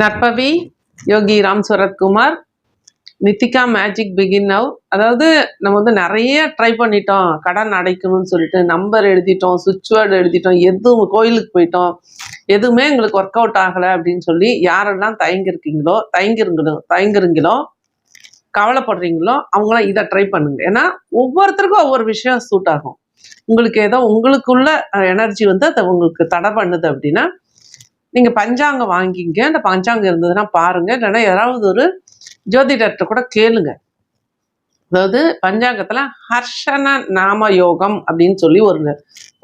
நற்பவி Yogi Ram Sarathkumar Nithika magic begin now அதாவது நம்ம வந்து நிறைய ட்ரை பண்ணிட்டோம். கடன் அடைக்கணும்னு சொல்லிட்டு நம்பர் எழுதிட்டோம் சுவிட்ச் வேர்டு எழுதிட்டோம் எதுவும் கோயிலுக்கு போயிட்டோம். எதுவுமே எங்களுக்கு ஒர்க் அவுட் ஆகலை அப்படின்னு சொல்லி யாரெல்லாம் தயங்கிருக்கீங்களோ தயங்கிருங்களோ தயங்குறீங்களோ கவலைப்படுறீங்களோ அவங்களாம் இதை ட்ரை பண்ணுங்க. ஏன்னா ஒவ்வொருத்தருக்கும் ஒவ்வொரு விஷயம் சூட் ஆகும். உங்களுக்கு ஏதோ உங்களுக்குள்ள எனர்ஜி வந்து அதை உங்களுக்கு தடை பண்ணுது அப்படின்னா நீங்கள் பஞ்சாங்கம் வாங்கிங்க. அந்த பஞ்சாங்கம் இருந்ததுன்னா பாருங்கள் இல்லைன்னா யாராவது ஒரு ஜோதிடர்கிட்ட கூட கேளுங்க. அதாவது பஞ்சாங்கத்தில் ஹர்ஷன நாம யோகம் அப்படின்னு சொல்லி ஒரு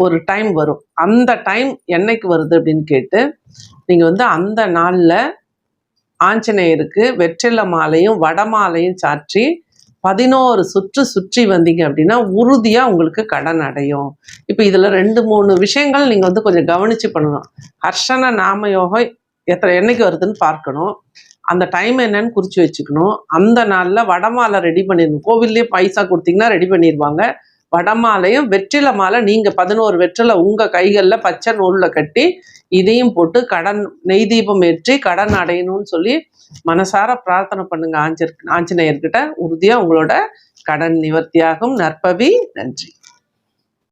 ஒரு டைம் வரும். அந்த டைம் என்னைக்கு வருது அப்படின்னு கேட்டு நீங்கள் வந்து அந்த நாளில் ஆஞ்சநேயருக்கு வெற்றிலை மாலையும் வடமாலையும் சாற்றி பதினோரு சுற்று சுற்றி வந்தீங்க அப்படின்னா உறுதியாக உங்களுக்கு கடன் அடையும். இப்போ இதில் ரெண்டு மூணு விஷயங்கள் நீங்கள் வந்து கொஞ்சம் கவனித்து பண்ணணும். ஹர்ஷன நாம யோகம் எத்தனை என்னைக்கு வருதுன்னு பார்க்கணும். அந்த டைம் என்னன்னு குறித்து வச்சுக்கணும். அந்த நாளில் வடமாலை ரெடி பண்ணிடணும். கோவில்லேயே பைசா கொடுத்தீங்கன்னா ரெடி பண்ணிடுவாங்க வடமாலையும் வெற்றில மாலை நீங்க பதினோரு வெற்றில உங்க கைகள்ல பச்சை நூல்ல கட்டி இதையும் போட்டு கடன் நெய் தீபம் ஏற்றி கடன் அடையணும்னு சொல்லி மனசார பிரார்த்தனை பண்ணுங்க ஆஞ்சர் ஆஞ்சநேயர்கிட்ட. உறுதியா உங்களோட கடன் நிவர்த்தியாகும். நற்பவி நன்றி.